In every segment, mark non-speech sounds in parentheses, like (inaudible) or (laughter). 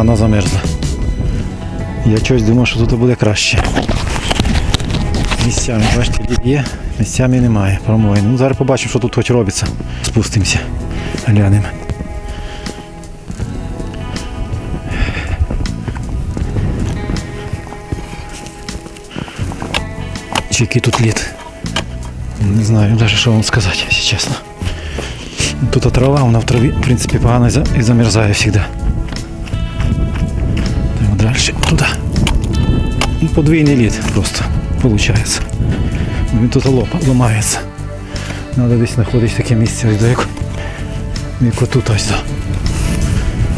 погано замерзла. Я щось думав, що тут буде краще. Місцями, бачите, лід є, місцями немає. Промоїн. Ну, зараз побачимо, що тут хоч робиться. Спустимося. Глянемо. Чи який тут лід? Не знаю навіть, що вам сказати, якщо чесно. Тут трава, вона в траві, в принципі, погано і за- і замерзає завжди. Далі. Туди. Ну, Подвійний лід просто виходить. Він тут лопа, ламається. Треба десь знаходити таке місце, до як, як отут ось до.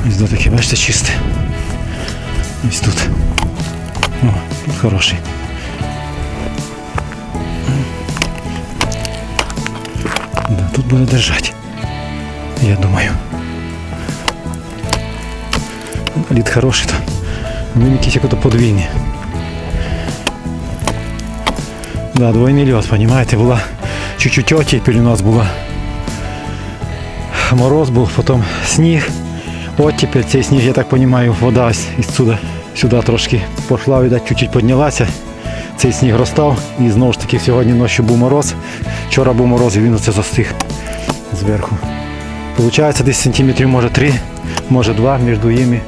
Ось до таке, бачите, чисте. Ось тут. О, тут хороший. Да, тут буде держати. Я думаю. Лід хороший то. Він якийсь як ото подвійний. Да, двойний льот, понимаете, була чуть-чуть оттепель у нас була. Мороз був, потім сніг, оттепель, цей сніг, я так розумію, вода із сюди, трошки пішла, видать, чуть-чуть піднялася. Цей сніг розстав і знову ж таки сьогодні ночі був мороз. Вчора був мороз і він оце застиг зверху. Получається десь сантиметрів може 3, може 2 між ними.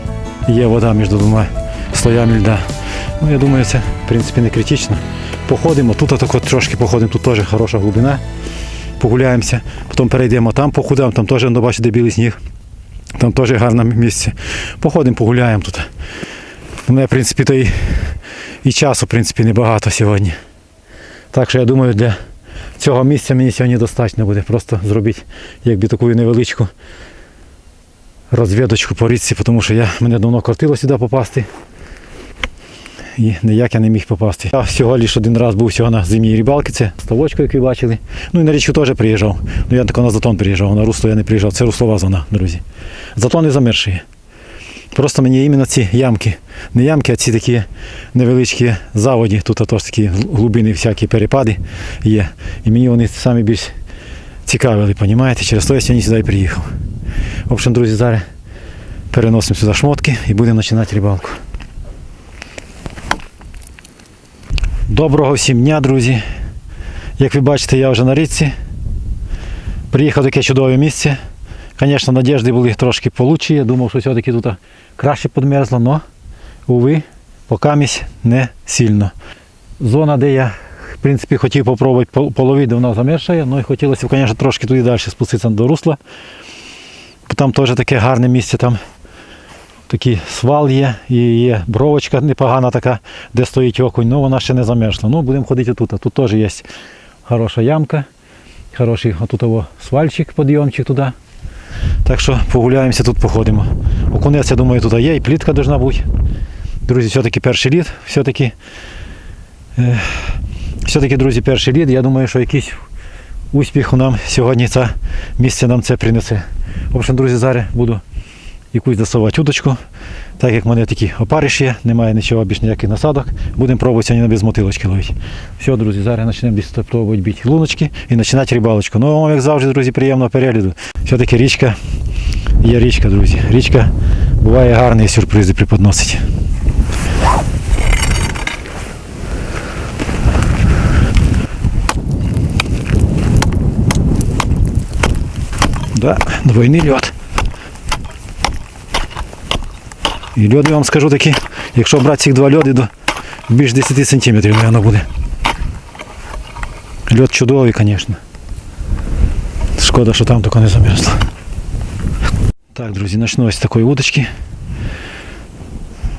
Є вода між двома слоями льда. Ну, я думаю, це в принципі не критично. Походимо, тут отак от трошки походимо, тут теж хороша глибина. Погуляємося, потім перейдемо там, походимо, там теж ну, бачите, білий сніг. Там теж гарне місце. Походимо, погуляємо тут. У мене, в принципі, то і, і часу, в принципі, небагато сьогодні. Так що я думаю, для цього місця мені сьогодні достатньо буде. Просто зробити якби таку невеличку розвідочку по річці, тому що я, мене давно кортило сюди попасти. І ніяк я не міг попасти. Я всього лише один раз був всього на зимній рибалці, це ставочку, як ви бачили. Ну і на річку теж приїжджав. Ну я тако на затон приїжджав, на русло я не приїжджав. Це руслова зона, друзі. Затон не замерший. Просто мені іменно ці ямки, не ямки, а ці такі невеличкі заводі, тут теж такі глибини, всякі перепади є. І мені вони самі більш цікавили, розумієте? Через то я сьогодні сюди і приїхав. В общем, друзі, зараз переносимо сюди шмотки і будемо починати рибалку. Доброго всім дня, друзі. Як ви бачите, я вже на річці. Приїхав таке чудове місце. Звісно, надіжди були трошки получі. Я думав, що все-таки тут краще підмерзло, але, уви, покамість не сильно. Зона, де я в принципі, хотів спробувати половити, давно замершає, ну і хотілося, звісно, трошки туди далі спуститися до русла. Там теж таке гарне місце, там такий свал є, і є бровочка непогана така, де стоїть окунь, ну вона ще не замерзла. Ну, будемо ходити тут. Тут теж є хороша ямка, хороший отут його свальчик, підйомчик туди. Так що погуляємося тут, походимо. Окунець, я думаю, тут є, і плітка повинна бути. Друзі, все-таки перший лід, все-таки, е, все-таки, друзі, перший лід. Я думаю, що якийсь успіх нам сьогодні це місце нам це принесе. В общем, друзі, зараз буду якусь засовувати удочку. Так як в мене такі опариш є, немає нічого більш ніяких насадок. Будемо пробувати сьогодні без мотилочки ловити. Все, друзі, зараз почнемо пробувати бити луночки і починати рибалочку. Ну, як завжди, друзі, приємного перегляду. Все-таки річка є річка, друзі. Річка буває гарні сюрпризи преподносить. Да, двойний льот. І льод, я вам скажу таки, якщо брати цих два льоди, то більш 10 сантиметрів, мабуть, буде. Льод чудовий, звісно. Шкода, що там тако не замерзло. Так, друзі, почну ось з такої удочки.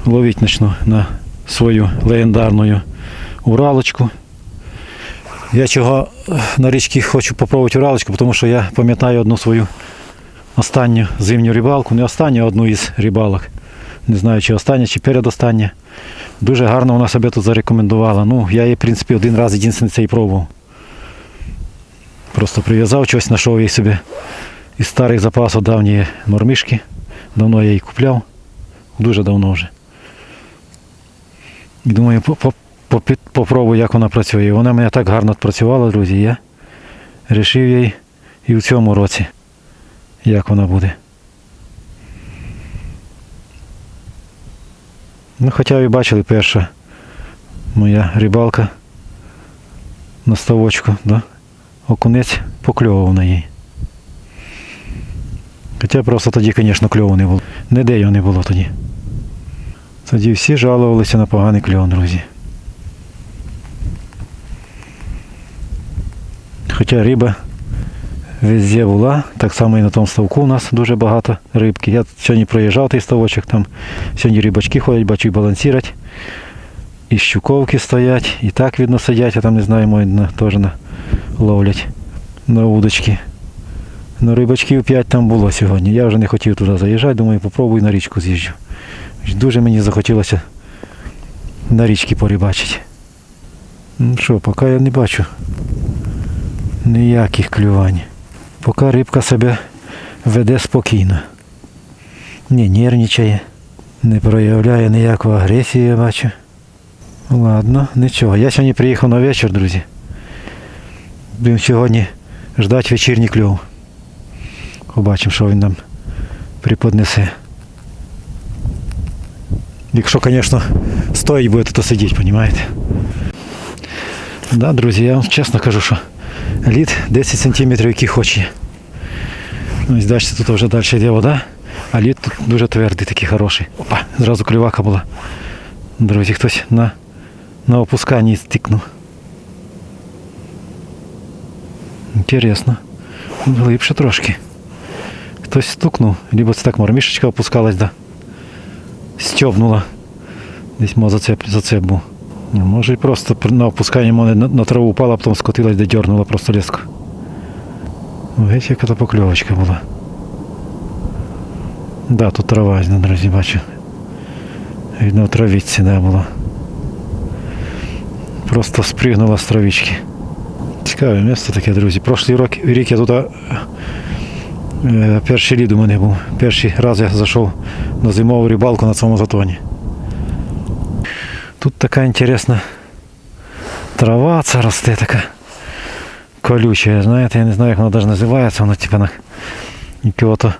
Ловити почну на свою легендарну уралочку. Я чого на річці хочу попробувати уралочку, тому що я пам'ятаю одну свою останню зимню рибалку, не останню, а одну із рибалок. Не знаю, чи остання, чи передостання. Дуже гарно вона себе тут зарекомендувала. Ну, я її, в принципі, один раз єдиний цей пробував. Просто прив'язав щось, знайшов її собі із старих запасів давньої мормишки. Давно я її купляв. Дуже давно вже. І думаю, попробую, як вона працює. Вона мене так гарно працювала, друзі. Я вирішив їй і в цьому році, як вона буде. Ну, хоча ви бачили перша моя рибалка на ставочку, да? окунець покльовував на їй. Хоча просто тоді, звісно, кльову не було. Ніде його не було тоді. Тоді всі жалувалися на поганий кльон, друзі. Хоча риба везде була, так само і на тому ставку у нас дуже багато рибки. Я сьогодні проїжджав той ставочок, там сьогодні рибачки ходять, бачу і балансірять. І щуковки стоять, і так видно сидять, а там не знаю, мої на, теж на, ловлять на удочки. Ну, рибачків 5 там було сьогодні. Я вже не хотів туди заїжджати, думаю, попробую на річку з'їжджу. Дуже мені захотілося на річці порибачити. Ну що, поки я не бачу ніяких клювань. Поки рибка себе веде спокійно. Не нервничає, не проявляє ніякої агресії, я бачу. Ладно, нічого. Я сьогодні приїхав на вечір, друзі. Будемо сьогодні ждати вечірній кльов. Побачимо, що він нам преподнесе. Якщо, звісно, стоїть буде тут сидіти, розумієте? Да, друзі, я вам чесно кажу, що лід 10 см, який хоче. Ну, ось бачите, тут вже далі йде вода, а лід тут дуже твердий, такий хороший. Опа, зразу клювака була. Друзі, хтось на, на опусканні стикнув. Інтересно. Глибше трошки. Хтось стукнув, либо це так мормішечка опускалась, да. Стьобнула. Десь мо зацеп, зацеп був. Ну, Може і просто на опусканні мене на, траву упала, а потім скотилась, де дернула просто леску. Геть яка то покльовочка була. Да, тут трава, ну, друзі, бачу. Видно, в травіці, да, була. Просто спригнула з травички. Цікаве місце таке, друзі. Прошлий рік, рік я туди е, перший лід у мене був. Перший раз я зайшов на зимову рибалку на цьому затоні. Тут така інтересна трава ця росте така колюча. Знаєте, я не знаю, як вона навіть називається, вона типа на якого-то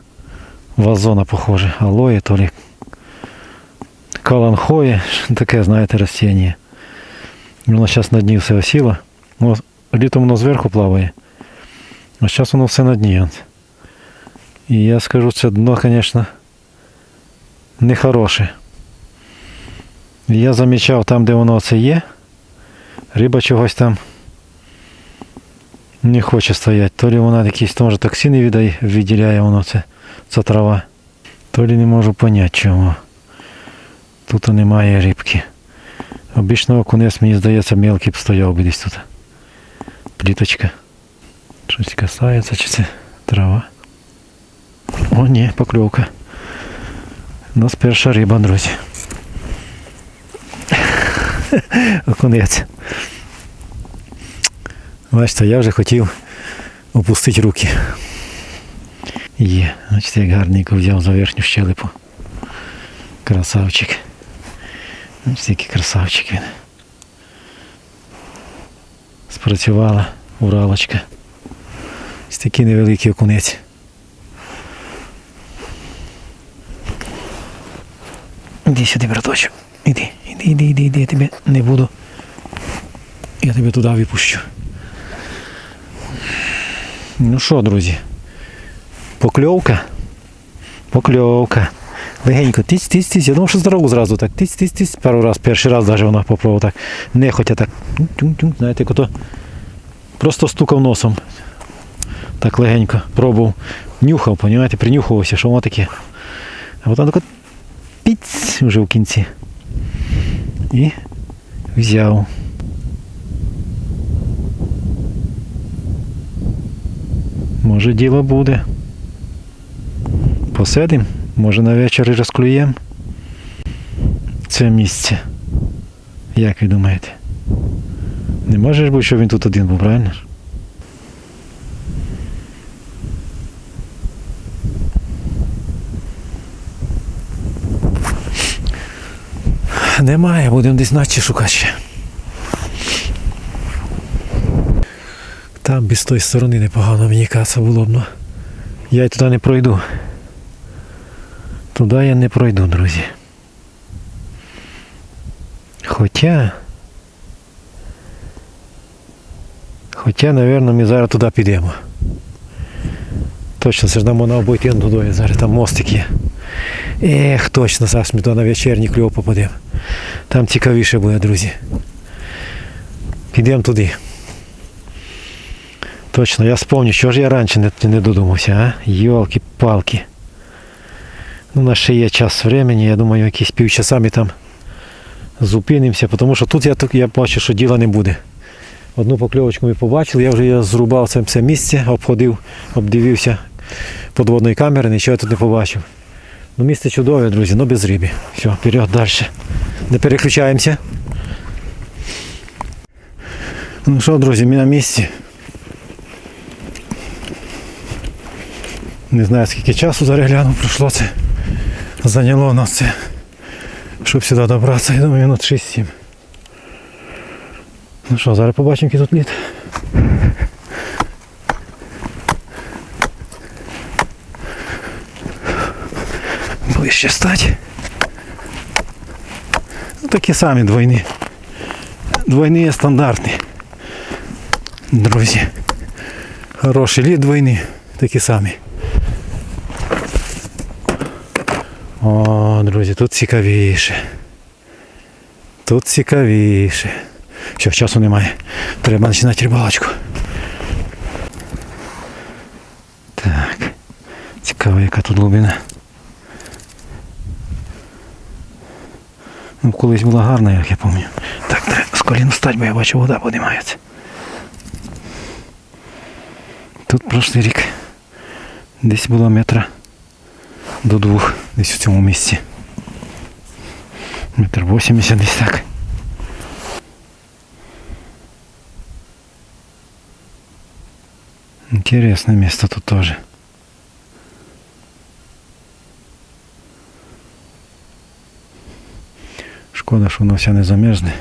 вазона похоже. Алоє, то ли каланхоє, таке, знаєте, растіння. Воно зараз на дні все осіло. Ну, літом воно зверху плаває. А зараз воно все на дні. от. І я скажу, це дно, звісно, нехороше. Я замічав там, де воно це є, риба чогось там не хоче стояти. То ли вона якісь може токсини віддає, відділяє воно це, ця трава. То ли не можу поняти чому. Тут немає рибки. Обічно окунець, мені здається, мелкий б стояв би десь тут. Пліточка. Щось касається, чи це трава. О, ні, покльовка. У нас перша риба, друзі. (laughs) Окунець. Бачите, я вже хотів опустити руки. Є. Бачите, як гарненько взяв за верхню щелепу. Красавчик. Бачите, який красавчик він. Спрацювала уралочка. Ось такий невеликий окунець. Іди сюди, браточок. Іди, іди, іди, іди, іди, я тебе не буду. Я тебе туди випущу. Ну що, друзі? Покльовка. Покльовка. Легенько, тиць, тиць, тиць. Я думав, що здорову зразу так. Тиць, тиць, тиць. Пару раз, перший раз навіть вона попробувала так. Нехотя так. Знаєте, як ото просто стукав носом. Так легенько пробував. Нюхав, понімаєте, принюхувався, що воно таке. А потім тако піць вже в кінці. І взяв. Може діло буде. Посидим, може на вечір і розклюємо це місце. Як ви думаєте? Не може бути, що він тут один був, правильно? ж? Немає, будемо десь наче шукати ще. Там без тої сторони непогано, мені кажеться, було б. ну. Я й туди не пройду. Туди я не пройду, друзі. Хоча. Хоча, напевно, ми зараз туди підемо. Точно, це ж нам можна обойти туди, зараз там мостик є. Ех, точно, зараз ми туди на вечірній кльов попадемо. Там цікавіше буде, друзі. Підемо туди. Точно, я спомню, що ж я раніше не, не додумався, а? Йолки-палки. Ну, у нас ще є час времени, я думаю, якісь півчаса ми там зупинимося, тому що тут я, я бачу, що діла не буде. Одну покльовочку ми побачили, я вже я зрубав це все місце, обходив, обдивився подводної камери, нічого я тут не побачив. Ну, місце чудове, друзі, але без риби. Все, вперед далі. Не переключаємося. Ну що, друзі, ми на місці. Не знаю скільки часу зараз гляну пройшло це. Зайняло нас це. Щоб сюди добратися, я думаю, минут 6-7. Ну що, зараз побачимо, який тут лід. Ближче стать. Ну, такі самі двойні. Двойні стандартні. Друзі. Хороший лід двойні. Такі самі. О, друзі, тут цікавіше. Тут цікавіше. Що, часу немає. Треба починати рибалочку. Так. Цікаво, яка тут глибина. Ну, колись була гарна, як я пам'ятаю. Так, треба з колін встати, бо я бачу, вода піднімається. Тут прошлий рік десь було метра до двох, десь в цьому місці. Метр вісімдесят десь так. Интересное место тут тоже. Шкода, що воно все не замерзне.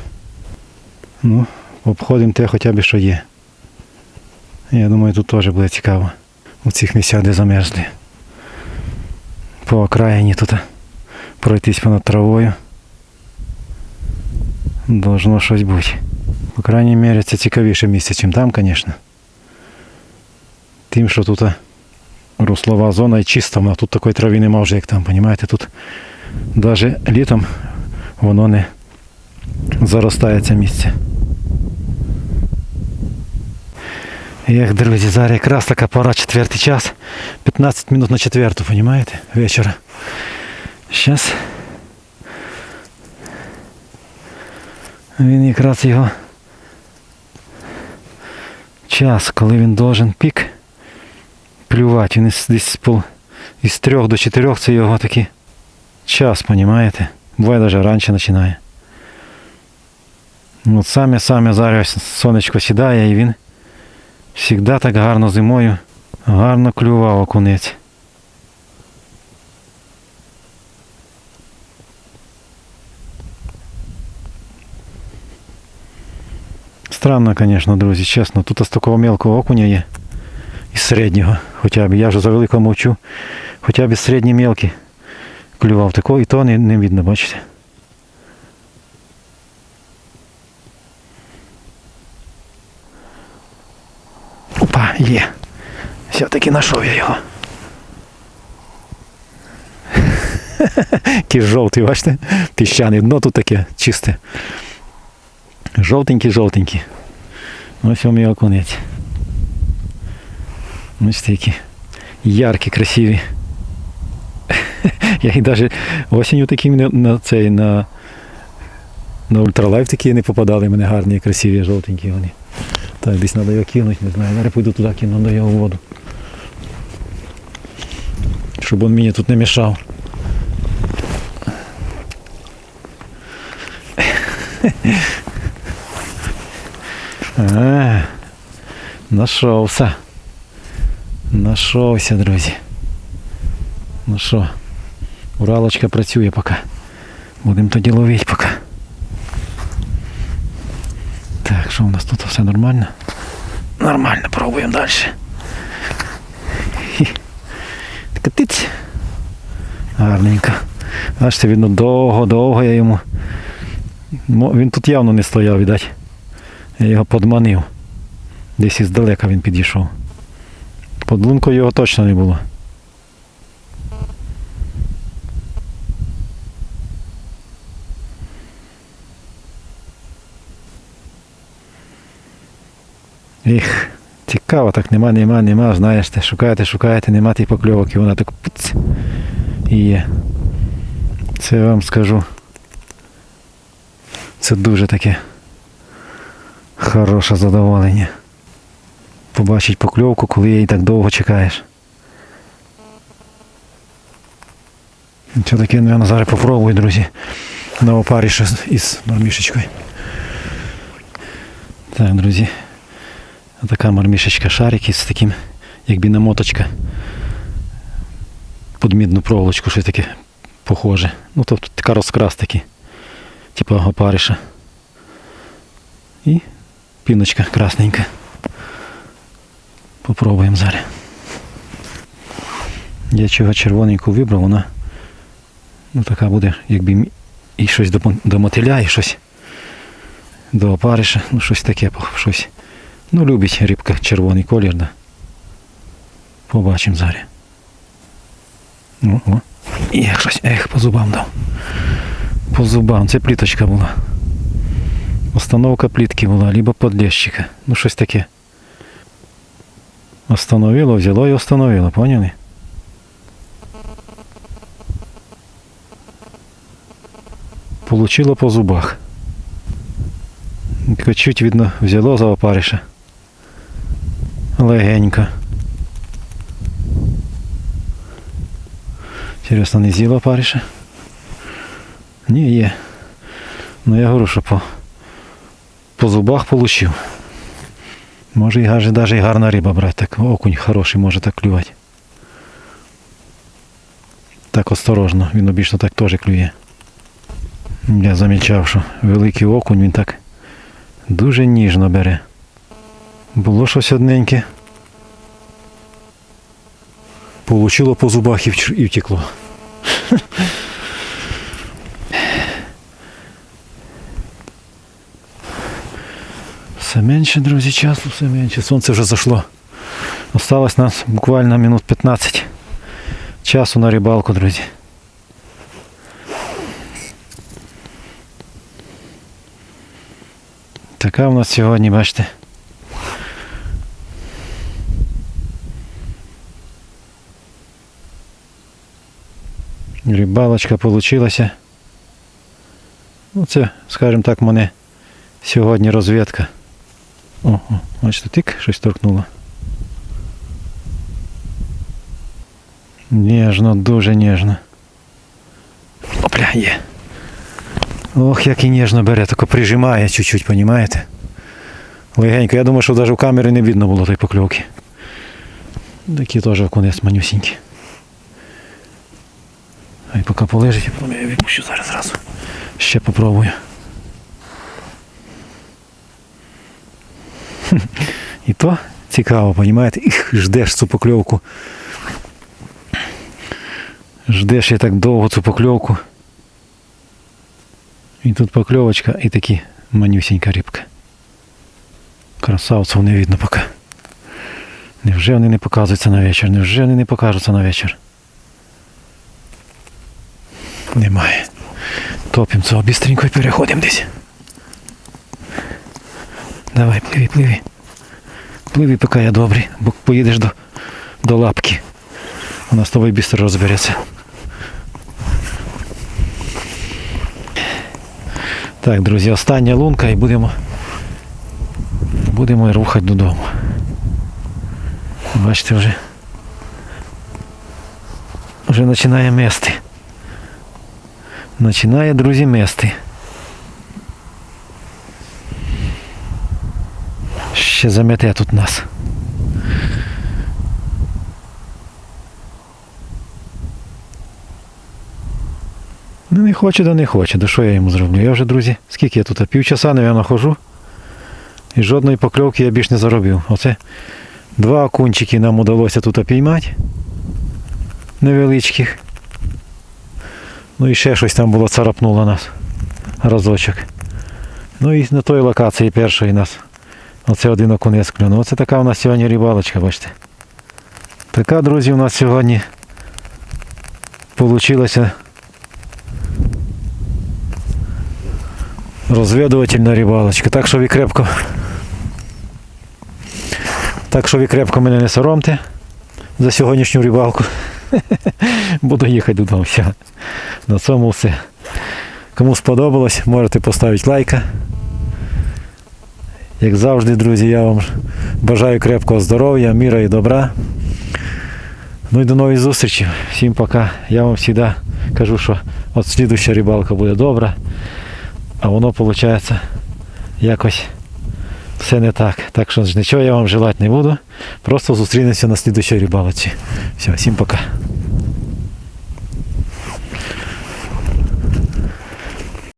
Ну, обходимо те хоча б що є. Я думаю, тут теж буде цікаво. У цих місцях, де замерзли. По окраїні тут пройтись понад травою. Должно щось бути. По крайній мірі це цікавіше місце, ніж там, звісно. Тим, що тут руслова зона і чиста, вона тут такої трави нема вже, як там, розумієте? Тут навіть літом воно не заростає це місце. Як, друзі, зараз якраз така пора, четвертий час. 15 минут на четверту, розумієте? Вечора. Зараз. Він якраз його час, коли він должен пік плювати. Він із- десь з пол, із трьох до чотирьох це його такий час, розумієте? Буває навіть раніше починає. От саме-саме зараз сонечко сідає і він завжди так гарно зимою гарно клював окунець. Странно, звісно, друзі, чесно. Тут з такого мелкого окуня є. Із середнього хоча б. Я вже за великого мовчу. Хоча б із середній мелкий клював. Такого і то не, не видно, бачите. Опа, є. Все-таки знайшов я його. Який жовтий, бачите? Піщаний дно тут таке чисте. Жовтенький, жовтенький. Ось вам і окунець. Бачите, які яркі, красиві. Я їх навіть осінню такі на, цей на, на ультралайф такі не попадали, мене гарні, красиві, жовтенькі вони. Так, десь треба його кинути, не знаю. Зараз пойду туди кину до його в воду. Щоб він мені тут не мішав. А, Нашовся. Нашовся, друзі. Ну що, Уралочка працює поки. Будемо тоді ловити поки. Так, що у нас тут все нормально? Нормально, пробуємо далі. Катиць. Гарненько. Бачите, видно, довго-довго я йому Він тут явно не стояв, видать. Я його подманив. Десь іздалека він підійшов. Под лункою його точно не було. Ех, цікаво, так нема, нема, нема, знаєш, ти шукаєте, шукаєте, нема тих покльовок, і вона так пуц, і є. Це я вам скажу. Це дуже таке хороше задоволення. Побачить покльовку, коли її так довго чекаєш. Що таке, наверное, зараз попробую, друзі. На опарі із мармішечкою. Так, друзі. Така мармішечка шарик із таким, якби намоточка. Під мідну проволочку, щось таке похоже. Ну, тобто така розкрас такий. Типа опариша. І піночка красненька. Попробуємо зараз. Я чого червоненьку вибрав, вона ну, така буде, якби і щось до, до мотиля, і щось до опариша, ну щось таке, щось. Ну, любить рибка червоний колір, да. Побачимо зараз. О, о. Ех, щось, ех, по зубам дав. По зубам. Це пліточка була. Остановка плітки була, либо подлещика. Ну, щось таке. Остановило, взяло і остановило, поняли? Получило по зубах. Чуть видно взяло за опариша. Легенько. Інтересно, не з'їла опариша? Ні, є. Ну я говорю, що по, по зубах получив. Може і даже і гарна риба брати. Так окунь хороший може так клювати. Так осторожно, він обічно так теж клює. Я замічав, що великий окунь він так дуже ніжно бере. Було щось одненьке. Получило по зубах і втекло. (laughs) Все менше, друзі, часу, все менше. Сонце вже зайшло. Осталось нас буквально минут 15 часу на рибалку, друзі. Така у нас сьогодні, бачите. Рибалочка получилася. Ну, це, скажімо так, мене сьогодні розвідка. О, бачите, тик, щось торкнуло. Ніжно, дуже ніжно. Опля, є. Ох, як і ніжно бере, тільки прижимає чуть-чуть, понімаєте? Легенько. Я думаю, що навіть у камери не видно було тої покльовки. Такі теж окунець манюсінькі. Ай поки полежить, я відпущу зараз зразу. Ще попробую. (laughs) І то цікаво, понімаєте? Їх, ждеш цю покльовку. Ждеш я так довго цю покльовку. І тут покльовочка і такі манюсінька рибка. Красавців не видно поки. Невже вони не показуються на вечір? Невже вони не покажуться на вечір? Немає. Топимо цього бістренько і переходимо десь. Давай, пливи, пливи. Пливи, поки я добрий, бо поїдеш до, до лапки. Вона з тобою бістро розбереться. Так, друзі, остання лунка і будемо. Будемо рухати додому. Бачите, вже. Вже починає мести. Починає, друзі, мести. Ще замете тут нас. Ну не хоче, да не хоче. Да що я йому зроблю? Я вже, друзі, скільки я тут? Півчаса, мабуть, хожу. І жодної покльовки я більш не заробив. Оце два окунчики нам удалося тут піймати. Невеличких. Ну і ще щось там було царапнуло нас. Разочок. Ну і на той локації першої нас. Оце один окунець клюнув. Оце така у нас сьогодні рибалочка, бачите. Така, друзі, у нас сьогодні получилася розвідувальна рибалочка. Так що ви крепко. Так що ви крепко мене не соромте за сьогоднішню рибалку. (laughs) Буду їхати додому. На цьому все. Кому сподобалось, можете поставити лайка. Як завжди, друзі, я вам бажаю крепкого здоров'я, міра і добра. Ну і до нових зустрічей. Всім пока. Я вам завжди кажу, що от слідуща рибалка буде добра, а воно виходить якось все не так. Так що нічого я вам желати не буду. Просто зустрінемося на слідущій рибалці. Все, всім пока.